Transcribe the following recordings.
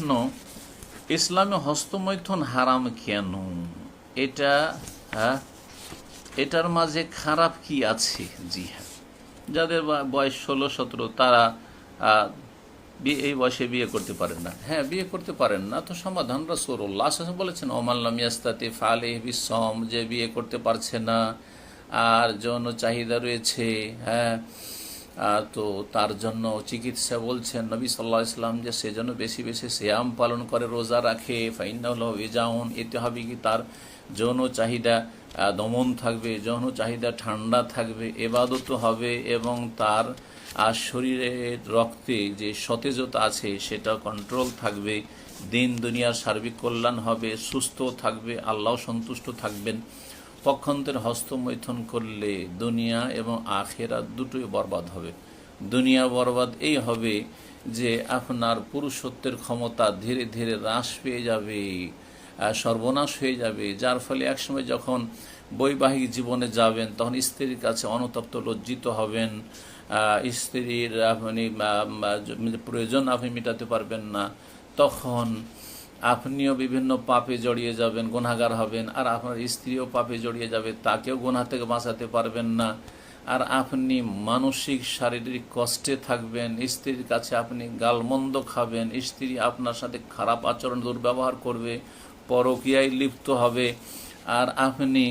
প্রশ্ন, ইসলামে হস্তমৈথুন হারাম কেন? এটা হ্যাঁ এটার মাঝে খারাপ কি আছে? জি হ্যাঁ। যাদের বয়স ষোলো, সতেরো, তারা এই বয়সে বিয়ে করতে পারেন না। হ্যাঁ বিয়ে করতে পারেন না। তো সমাধান রসুল্লাহ আসলাম বলেছেন ওমাল্লাম ইয়াস্তাতে ফালে বিসম যে বিয়ে করতে পারছে না, আর যৌন চাহিদা রয়েছে হ্যাঁ। তো তার জন্য চিকিৎসা বলছেন নবী সাল্লাহ ইসলাম যে সে জন্য বেশি বেশি শ্যাম পালন করে, রোজা রাখে ফাইনাল ইজাউন, এতে হবে কি তার যৌন চাহিদা দমন থাকবে, যৌন চাহিদা ঠান্ডা থাকবে, এবাদত হবে এবং তার আর শরীরের রক্তে যে সতেজতা আছে সেটা কন্ট্রোল থাকবে, দিন দুনিয়ার সার্বিক কল্যাণ হবে, সুস্থ থাকবে, আল্লাহ সন্তুষ্ট থাকবেন। পক্ষান্তর হস্তমৈথুন করলে দুনিয়া এবং আখেরা দুটোই বরবাদ হবে। দুনিয়া বরবাদ এই হবে যে আপনার পুরুষত্বের ক্ষমতা ধীরে ধীরে হ্রাস পেয়ে যাবে সর্বনাশ হয়ে যাবে। যার ফলে একসময় যখন বৈবাহিক জীবনে যাবেন, তখন স্ত্রীর কাছে অনুতপ্ত, লজ্জিত হবেন। স্ত্রীর আপনি প্রয়োজন আপনি মেটাতে পারবেন না। তখন আপনিও বিভিন্ন পাপে জড়িয়ে যাবেন গুনাগার হবেন, আর আপনার স্ত্রীও পাপে জড়িয়ে যাবে, তাকেও গুনাহ থেকে বাঁচাতে পারবেন না। আর আপনি মানসিক, শারীরিক কষ্টে থাকবেন, স্ত্রীর কাছে আপনি গালমন্দ খাবেন, স্ত্রী আপনার সাথে খারাপ আচরণ দুর্ব্যবহার করবে, পরকীয়ায় লিপ্ত হবে। আর আপনি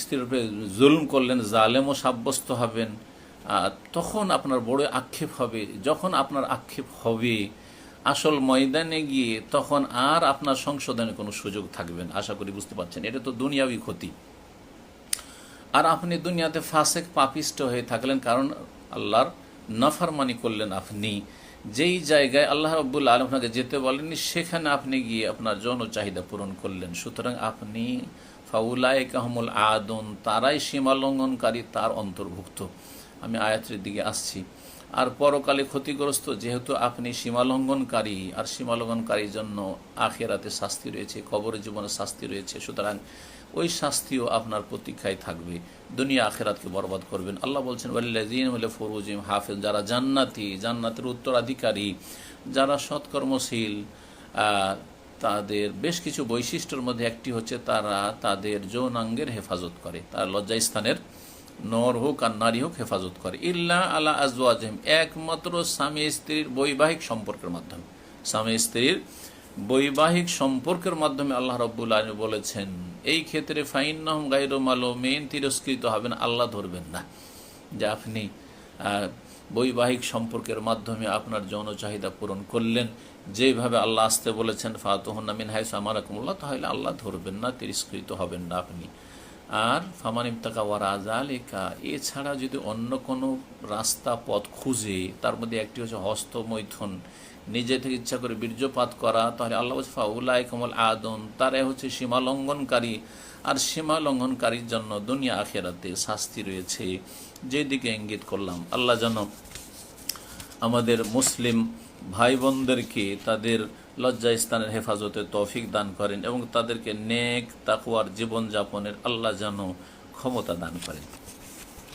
স্ত্রীর উপরে জুলুম করলেন, জালেমও সাব্যস্ত হবেন। তখন আপনার বড় আক্ষেপ হবে। যখন আপনার আক্ষেপ হবে আসল ময়দানে গিয়ে তখন আর আপনার সংশোধনের কোনো সুযোগ থাকবে না। আশা করি বুঝতে পারছেন, এটা তো দুনিয়াবি ক্ষতি। আর আপনি দুনিয়াতে ফাঁসেক, পাপিষ্ট হয়ে থাকলেন কারণ আল্লাহর নাফারমানি করলেন আপনি। যেই জায়গায় আল্লাহ রব্বুল আলম আপনাকে যেতে বলেননি, সেখানে আপনি গিয়ে আপনার যৌন চাহিদা পূরণ করলেন। সুতরাং আপনি ফাউলাই কাহমুল আদন, তারাই সীমা লঙ্ঘনকারী তার অন্তর্ভুক্ত। আমি আয়াতের দিকে আসছি। আর পরকালে ক্ষতিগ্রস্ত যেহেতু আপনি সীমালঙ্ঘনকারী, আর সীমালঙ্ঘনকারীর জন্য আখেরাতে শাস্তি রয়েছে কবর জীবনে শাস্তি রয়েছে, সুতরাং ওই শাস্তিও আপনার প্রতীক্ষায় থাকবে। দুনিয়া আখেরাতকে বরবাদ করবেন। আল্লাহ বলছেন, ওয়াল্লাযীন হলে ফরুজিম হাফেজ যারা জান্নাতি, জান্নাতের উত্তরাধিকারী, যারা সৎকর্মশীল তাদের বেশ কিছু বৈশিষ্ট্যের মধ্যে একটি হচ্ছে তারা তাদের যৌনাঙ্গের হেফাজত করে। তারা লজ্জাস্থানের নর হোক আর নারী হোক হেফাজত করে। ইল্লা আলা আজওয়াজহিম, একমাত্র স্বামী স্ত্রীর বৈবাহিক সম্পর্কের মাধ্যমে। স্বামী স্ত্রীর বৈবাহিক সম্পর্কের মাধ্যমে আল্লাহ রব্বুল আলম বলেছেন, এই ক্ষেত্রে ফাইন্নাহম গাইর মেন তিরস্কৃত হবেন, আল্লাহ ধরবেন না। যে আপনি বৈবাহিক সম্পর্কের মাধ্যমে আপনার যৌন চাহিদা পূরণ করলেন, যেভাবে আল্লাহ আসতে বলেছেন, ফাতহন্না মিন হাইস আমারাকুমুল্লাহ তাহলে আল্লাহ ধরবেন না, তিরস্কৃত হবেন না আপনি। আর ফামান ইমতাকা ওয়া রাজালিকা এছাড়া যদি অন্য কোনো রাস্তা, পথ খুঁজে, তার মধ্যে একটি হচ্ছে হস্তমৈথুন নিজে থেকে ইচ্ছা করে বীর্যপাত করা, তাহলে আল্লাহ ফাউলাই কমল আদন, তারাই হচ্ছে সীমা লঙ্ঘনকারী। আর সীমা লঙ্ঘনকারীর জন্য দুনিয়া আখেরাতে শাস্তি রয়েছে। যেদিকে ইঙ্গিত করলাম, আল্লাহ যেন আমাদের মুসলিম ভাই বোনদেরকে তাদের লজ্জা স্থানের হেফাজতে তৌফিক দান করেন এবং তাদেরকে নেক তাকুয়ার জীবনযাপনের আল্লাহ যেন ক্ষমতা দান করেন।